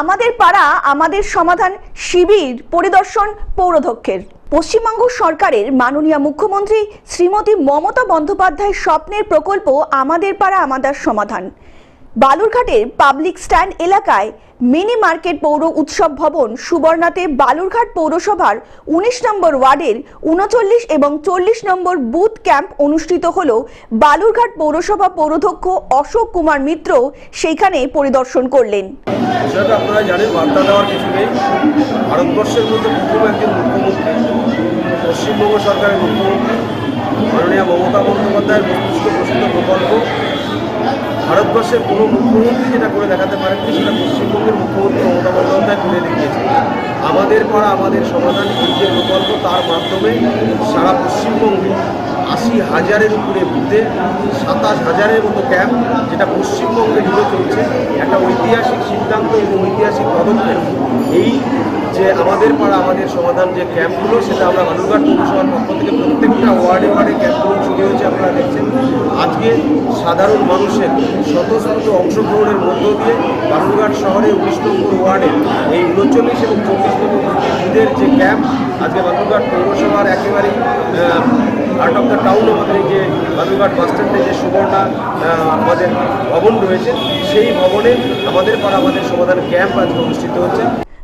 আমাদের পাড়া, আমাদের সমাধান শিবির পরিদর্শন পৌরধক্ষের। পশ্চিমবঙ্গ সরকারের মাননীয় মুখ্যমন্ত্রী শ্রীমতী মমতা বন্দ্যোপাধ্যায়ের স্বপ্নের প্রকল্প আমাদের পাড়া, আমাদের সমাধান। বালুরঘাটের পাবলিক স্ট্যান্ড এলাকায় মিনি মার্কেট পৌর উৎসব ভবন সুবর্ণাতে বালুরঘাট পৌরসভার উনিশ নম্বর ওয়ার্ডের উনচল্লিশ এবং চল্লিশ নম্বর বুথ ক্যাম্প অনুষ্ঠিত হল। বালুরঘাট পৌরসভা পৌরধ্যক্ষ অশোক কুমার মিত্র সেইখানে পরিদর্শন করলেন। পশ্চিমবঙ্গ সরকারের মুখ্যমন্ত্রী, মাননীয় মমতা বন্দ্যোপাধ্যায়ের প্রকল্প। ভারতবর্ষের কোনো মুখ্যমন্ত্রী যেটা করে দেখাতে পারেননি, সেটা পশ্চিমবঙ্গের মুখ্যমন্ত্রী মমতা বন্দ্যোপাধ্যায় করে দেখিয়েছে আমাদের পাড়া আমাদের সমাধান যে প্রকল্প তার মাধ্যমে সারা পশ্চিমবঙ্গে আশি হাজারের উপরে বুথে, সাতাশ হাজারের মতো ক্যাম্প, যেটা পশ্চিমবঙ্গে জুড়ে চলছে, একটা ঐতিহাসিক সিদ্ধান্ত এবং ঐতিহাসিক পদক্ষেপ। এই যে আমাদের পাড়া, আমাদের সমাধান যে ক্যাম্পগুলো, সেটা আমরা বালুরঘাট পৌরসভার পক্ষ থেকে প্রত্যেকটা ওয়ার্ডে ওয়ার্ডে ক্যাম্পগুলো শুরু হয়েছে আপনারা দেখছেন আজকে সাধারণ মানুষের স্বতঃস্ফূর্ত অংশগ্রহণের মধ্য দিয়ে বালুরঘাট শহরে উনিশ নম্বর ওয়ার্ডে এই উনচল্লিশ এবং চল্লিশ নম্বর বুথের যে ক্যাম্প, আজকে বালুরঘাট পৌরসভার একেবারেই হার্ট অফ দ্য টাউন আমাদের যে বালুরঘাট বাস স্ট্যান্ডে যে সুবর্ণা আমাদের ভবন রয়েছে, সেই ভবনে আমাদের পাড়া, আমাদের সমাধান ক্যাম্প আজকে অনুষ্ঠিত হচ্ছে।